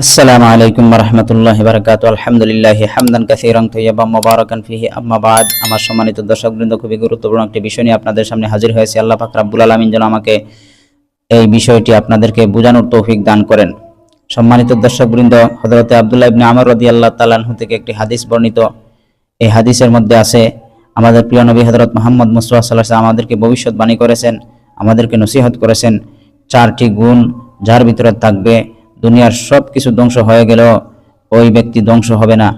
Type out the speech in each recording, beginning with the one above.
আসসালামু আলাইকুম রহমতুল্লাহ বারকাত আলহামদুলিল্লাহ হামদান কাসিরং তৈয়াবা মোবারকান ফিহি। আম্মাবাদ আমার সম্মানিত দর্শকবৃন্দ, খুবই গুরুত্বপূর্ণ একটি বিষয় নিয়ে আপনাদের সামনে হাজির হয়েছে। আল্লাহ পাক রাব্বুল আলামিন যেন আমাকে এই বিষয়টি আপনাদেরকে বোঝানোর তৌফিক দান করেন। সম্মানিত দর্শকবৃন্দ, হযরতে আব্দুল্লাহ ইবনে আমর রাদিয়াল্লাহু তাআলা আনহু থেকে একটি হাদিস বর্ণিত। এই হাদিসের মধ্যে আছে, আমাদের প্রিয় নবী হযরত মুহাম্মদ মুস্তাফা সাল্লাল্লাহু আলাইহি আমাদেরকে ভবিষ্যৎবাণী করেছেন, আমাদেরকে নসিহত করেছেন। চারটি গুণ যার ভিতরে থাকবে দুনিয়ার সব কিছু ধ্বংস হয়ে গেলেও ওই ব্যক্তি ধ্বংস হবে না।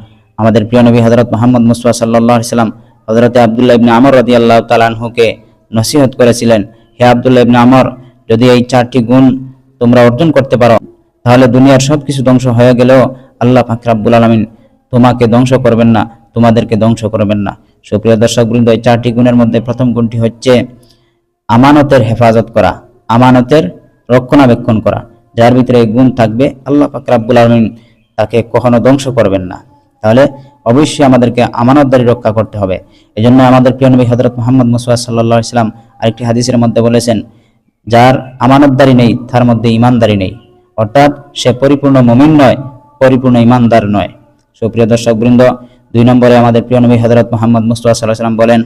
আমাদের প্রিয় নবী হজরত মোহাম্মদ মুস্তফা সাল্লাহ সাল্লাম হজরতে আবদুল্লাহ ইবনে আমর রদি আল্লাহ তালানহুকে নসিহত করেছিলেন, হে আবদুল্লাহ ইবনে আমর, যদি এই চারটি গুণ তোমরা অর্জন করতে পারো, তাহলে দুনিয়ার সব কিছু ধ্বংস হয়ে গেলেও আল্লাহ ফাকরাবুল আলমিন তোমাকে ধ্বংস করবেন না, তোমাদেরকে ধ্বংস করবেন না। সুপ্রিয় দর্শক বৃন্দ, এই চারটি গুণের মধ্যে প্রথম গুণটি হচ্ছে আমানতের হেফাজত করা, আমানতের রক্ষণাবেক্ষণ করা। যার ভিতরে এই গুণ থাকবে, আল্লাহ পাক আলামিন তাকে কখনো ধ্বংস করবেন না। তাহলে অবশ্যই আমাদেরকে আমানতদারি রক্ষা করতে হবে। এই জন্য আমাদের প্রিয় নবী হজরত মোহাম্মদ মুসাদ সাল্লাহ ইসলাম আরেকটি হাদিসের মধ্যে বলেছেন, যার আমানতদারি নেই, তার মধ্যে ইমানদারি নেই। অর্থাৎ সে পরিপূর্ণ মমিন নয়, পরিপূর্ণ ইমানদার নয়। সুপ্রিয় দর্শক বৃন্দ, দুই নম্বরে আমাদের প্রিয় নবী হজরত মোহাম্মদ মুস্তফা সাল্লাহ সাল্লাম বলেন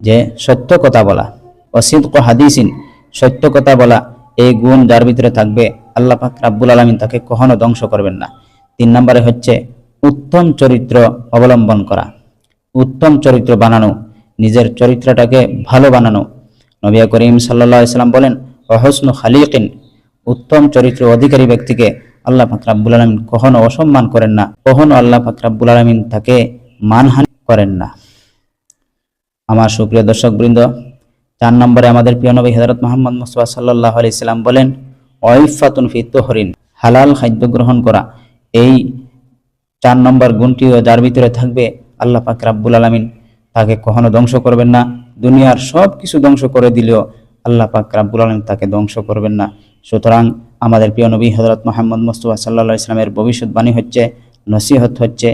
যে, সত্য কথা বলা অসিদ্ক হাদিসিন, সত্য কথা বলা এই গুণ যার ভিতরে থাকবে, আল্লাহ পাক রাব্বুল আলমিন তাকে কখনো ধ্বংস করবেন না। তিন নম্বরে হচ্ছে উত্তম চরিত্র অবলম্বন করা। উত্তম চরিত্র বানানো, নিজের চরিত্রটাকে ভালো বানানো। নবী করিম সাল্লাহ ইসলাম বলেন অহসনু খালিকিন উত্তম চরিত্র অধিকারী ব্যক্তিকে আল্লাহ পাক রাব্বুল আলমিন কখনো অসম্মান করেন না, কখনো আল্লাহ পাক রাব্বুল আলমিন তাকে মানহানি করেন না। আমার সুপ্রিয় দর্শক বৃন্দ চার নম্বরে আমাদের প্রিয় নবী হজরত মোহাম্মদ মুস্তফা সাল্লাহ আলি সাল্লাম বলেন, ওয়াইফাতুন ফি তোহরিন হালাল খাদ্য গ্রহণ করা। এই চার নম্বর গুণটিও যার ভিতরে থাকবে আল্লাহ পাক রাব্বুল আলমিন। তাকে কখনো ধ্বংস করবেন না। দুনিয়ার সব কিছু ধ্বংস করে দিলেও আল্লাহ পাক রাব্বুল আলমিন তাকে ধ্বংস করবেন না। সুতরাং আমাদের প্রিয় নবী হজরত মোহাম্মদ মুস্তফা সাল্লাহ ইসলামের ভবিষ্যৎবাণী হচ্ছে, নসিহত হচ্ছে,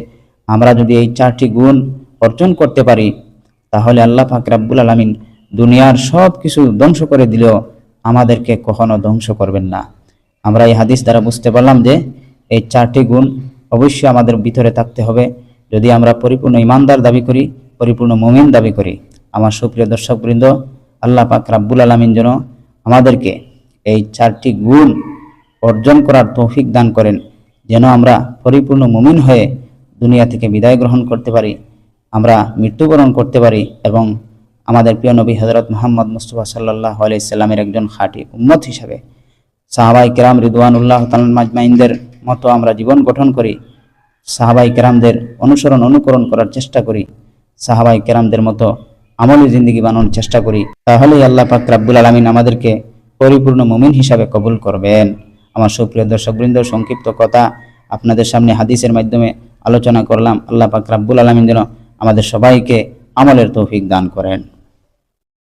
আমরা যদি এই চারটি গুণ অর্জন করতে পারি, তাহলে আল্লাহ পাক রাব্বুল আলমিন দুনিয়ার সব কিছু ধ্বংস করে দিলেও আমাদেরকে কখনো ধ্বংস করবেন না। আমরা এই হাদিস দ্বারা বুঝতে পারলাম যে এই চারটি গুণ অবশ্যই আমাদের ভিতরে থাকতে হবে। যদি আমরা পরিপূর্ণ ইমানদার দাবি করি, পরিপূর্ণ মুমিন দাবি করি, আমার সুপ্রিয় দর্শকবৃন্দ, আল্লাহ পাক রাব্বুল আলমিন যেন আমাদেরকে এই চারটি গুণ অর্জন করার তৌফিক দান করেন, যেন আমরা পরিপূর্ণ মুমিন হয়ে দুনিয়া থেকে বিদায় গ্রহণ করতে পারি, আমরা মৃত্যুবরণ করতে পারি এবং আমাদের প্রিয় নবী হজরত মোহাম্মদ মুস্তফা সাল্লাহ আলাইসাল্লামের একজন খাঁটি উম্মত হিসাবে সাহাবাই কেরাম রিদওয়ানুল্লাহ তালান মাজমাইনদের মতো আমরা জীবন গঠন করি সাহাবাই কেরামদের অনুসরণ অনুকরণ করার চেষ্টা করি সাহাবাই কেরামদের মতো আমলি জিন্দিগি বানানোর চেষ্টা করি, তাহলেই আল্লাহ পাক রাব্বুল আলমিন আমাদেরকে পরিপূর্ণ মুমিন হিসাবে কবুল করবেন। আমার সুপ্রিয় দর্শকবৃন্দ, সংক্ষিপ্ত কথা, আপনাদের সামনে হাদিসের মাধ্যমে আলোচনা করলাম। আল্লাহ পাক রাব্বুল আলমিন যেন আমাদের সবাইকে আমলের তৌফিক দান করেন।